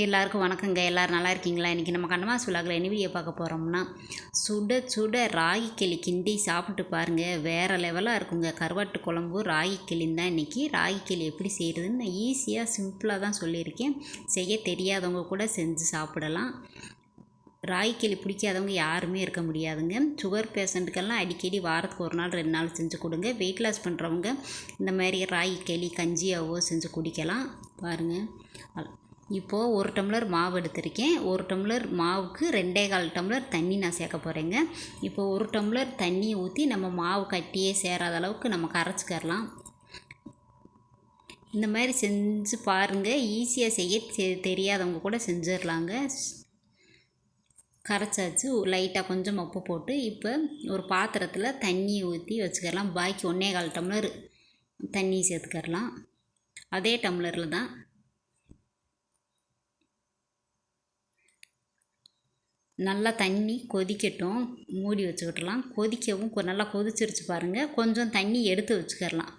எல்லாருக்கும் வணக்கங்க. எல்லோரும் நல்லா இருக்கீங்களா? இன்றைக்கி நம்ம கண்ணமாஸ் விழாக்கில் என்ன வீடியோ பார்க்க போகிறோம்னா சுட சுட ராகி கிளி கிண்டி சாப்பிட்டு பாருங்கள் வேறு லெவலாக இருக்குங்க. கருவாட்டு குழம்பு ராகி கிளின்னு தான் இன்றைக்கி ராகி கிளி எப்படி செய்கிறதுன்னு நான் ஈஸியாக சிம்பிளாக தான் சொல்லியிருக்கேன். செய்ய தெரியாதவங்க கூட செஞ்சு சாப்பிடலாம். ராகி கிளி பிடிக்காதவங்க யாருமே இருக்க முடியாதுங்க. சுகர் பேஷண்ட்டுக்கெல்லாம் அடிக்கடி வாரத்துக்கு ஒரு நாள் ரெண்டு நாள் செஞ்சு கொடுங்க. வெயிட் லாஸ் பண்ணுறவங்க இந்த மாதிரி ராகி கிளி கஞ்சியாவோ செஞ்சு குடிக்கலாம். பாருங்கள் இப்போது ஒரு டம்ளர் மாவு எடுத்திருக்கேன். ஒரு டம்ளர் மாவுக்கு ரெண்டே கால் டம்ளர் தண்ணி நான் சேர்க்க போகிறேங்க இப்போ ஒரு டம்ளர் தண்ணியை ஊற்றி நம்ம மாவு கட்டியே சேராத அளவுக்கு நம்ம கரைச்சிக்கரலாம் இந்த மாதிரி செஞ்சு பாருங்கள் ஈஸியாக செய்ய தெரியாதவங்க கூட செஞ்சிடலாங்க கரைச்சாச்சு. லைட்டாக கொஞ்சம் உப்பு போட்டு இப்போ ஒரு பாத்திரத்தில் தண்ணி ஊற்றி வச்சுக்கலாம் பாக்கி ஒன்றே கால் டம்ளர் தண்ணி சேர்த்துக்கரலாம் அதே டம்ளரில் தான் நல்லா தண்ணி கொதிக்கட்டும். மூடி வச்சுக்கிட்டலாம். கொதிக்கவும் நல்லா கொதிச்சிருச்சு பாருங்கள் கொஞ்சம் தண்ணி எடுத்து வச்சுக்கிடலாம்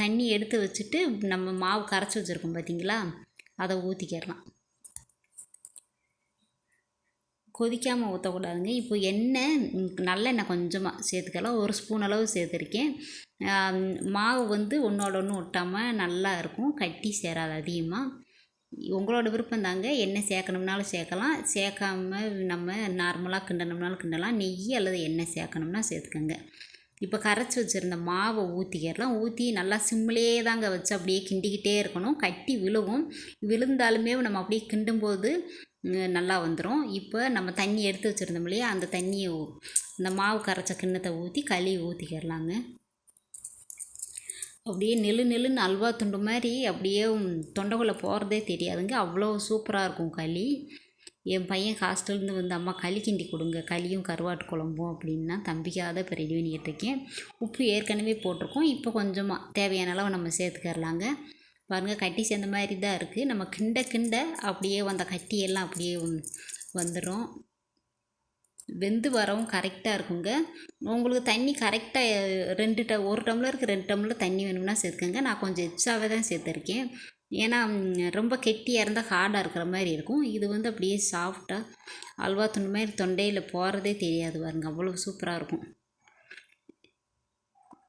தண்ணி எடுத்து வச்சுட்டு நம்ம மாவு கரைச்சி வச்சுருக்கோம் பார்த்தீங்களா அதை ஊற்றிக்கிடலாம் கொதிக்காமல் ஊற்றக்கூடாதுங்க இப்போ எண்ணெய் நல்லெண்ணெய் கொஞ்சமாக சேர்த்துக்கலாம். ஒரு ஸ்பூன் அளவு சேர்த்துருக்கேன். மாவு வந்து ஒன்றோட ஒன்று ஒட்டாமல் நல்லா இருக்கும். கட்டி சேராது அதிகமாக உங்களோட விருப்பம் தாங்க. எண்ணெய் சேர்க்கணும்னாலும் சேர்க்கலாம். சேர்க்காம நம்ம நார்மலாக கிண்டணும்னாலும் கிண்டலாம். நெய் அல்லது எண்ணெய் சேர்க்கணும்னா சேர்த்துக்கோங்க. இப்போ கரைச்சி வச்சுருந்த மாவை ஊற்றிக்கிறலாம் ஊற்றி நல்லா சிம்மிலே தாங்க வச்சு அப்படியே கிண்டிக்கிட்டே இருக்கணும். கட்டி விழுவும். விழுந்தாலுமே நம்ம அப்படியே கிண்டும்போது நல்லா வந்துடும் இப்போ நம்ம தண்ணி எடுத்து வச்சுருந்தோம் இல்லையா? அந்த தண்ணியை இந்த மாவு கரைச்ச கிண்ணத்தை ஊற்றி களி ஊற்றிக்கிறலாங்க அப்படியே நெல்லு நெல்லுன்னு அல்வா துண்டு மாதிரி அப்படியே தொண்டைக்குள்ளே போகிறதே தெரியாதுங்க. அவ்வளோ சூப்பராக இருக்கும் களி. என் பையன் ஹாஸ்டல்லேருந்து வந்து அம்மா களி கிண்டி கொடுங்க. களியும் கருவாட்டு குழம்பும் அப்படின்னா தம்பிக்காக இப்போ ரெடி பண்ணிக்கிட்டு இருக்கேன். உப்பு ஏற்கனவே போட்டிருக்கோம். இப்போ கொஞ்சமாக தேவையான அளவு நம்ம சேர்த்துக்கரலாங்க பாருங்கள் கட்டி சேர்ந்த மாதிரி தான் இருக்குது நம்ம கிண்ட கிண்ட அப்படியே அந்த கட்டியெல்லாம் அப்படியே வந்துடும் வெந்து வரவும் கரெக்டாக இருக்குங்க. உங்களுக்கு தண்ணி கரெக்டாக ரெண்டு ட ஒரு டம்ளருக்கு ரெண்டு டம்ளர் தண்ணி வேணும்னா சேர்த்துக்கோங்க. நான் கொஞ்சம் எக்ஸ்ட்ராவே தான் சேர்த்துருக்கேன். ஏன்னா ரொம்ப கெட்டியாக இருந்தால் ஹார்டாக இருக்கிற மாதிரி இருக்கும். இது வந்து அப்படியே சாஃப்டாக அல்வா துண்டு மாதிரி தொண்டையில் போகிறதே தெரியாது பாருங்க. அவ்வளோ சூப்பராக இருக்கும்.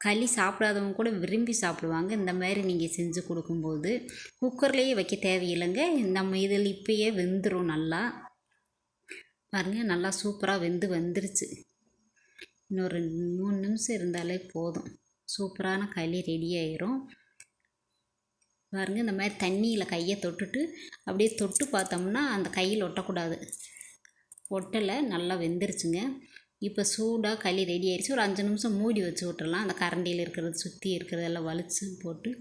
களி சாப்பிடாதவங்க கூட விரும்பி சாப்பிடுவாங்க. இந்த மாதிரி நீங்கள் செஞ்சு கொடுக்கும்போது குக்கர்லேயே வைக்க தேவையில்லைங்க. நம்ம இதில் இப்போயே வெந்துடும் நல்லா. பாருங்கள் நல்லா சூப்பராக வெந்து வந்துருச்சு. இன்னொரு ரெண்டு மூணு நிமிஷம் இருந்தாலே போதும். சூப்பரான களி ரெடி ஆயிரும். பாருங்கள் இந்த மாதிரி தண்ணியில் கையை தொட்டுட்டு அப்படியே தொட்டு பார்த்தோம்னா அந்த கையில் ஒட்டக்கூடாது. ஒட்டலை நல்லா வெந்துருச்சுங்க. இப்போ சூடாக களி ரெடி ஆயிடுச்சு ஒரு அஞ்சு நிமிஷம் மூடி வச்சு விட்டுறலாம். அந்த கரண்டியில் இருக்கிறது சுற்றி இருக்கிறதெல்லாம் வலிச்சு போட்டு.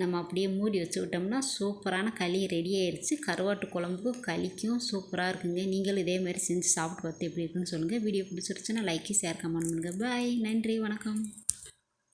நம்ம அப்படியே மூடி வச்சு விட்டோம்னா சூப்பரான களி ரெடி ஆயிடுச்சு கருவாட்டு குழம்புக்கும் களிக்கும் சூப்பராக இருக்குங்க. நீங்களும் இதே மாதிரி செஞ்சு சாப்பிட்டு பார்த்து எப்படி இருக்குன்னு சொல்லுங்கள் வீடியோ பிடிச்சிருச்சுன்னா லைக்கு ஷேர் கமெண்ட் பண்ணுங்கள் பாய் நன்றி. வணக்கம்.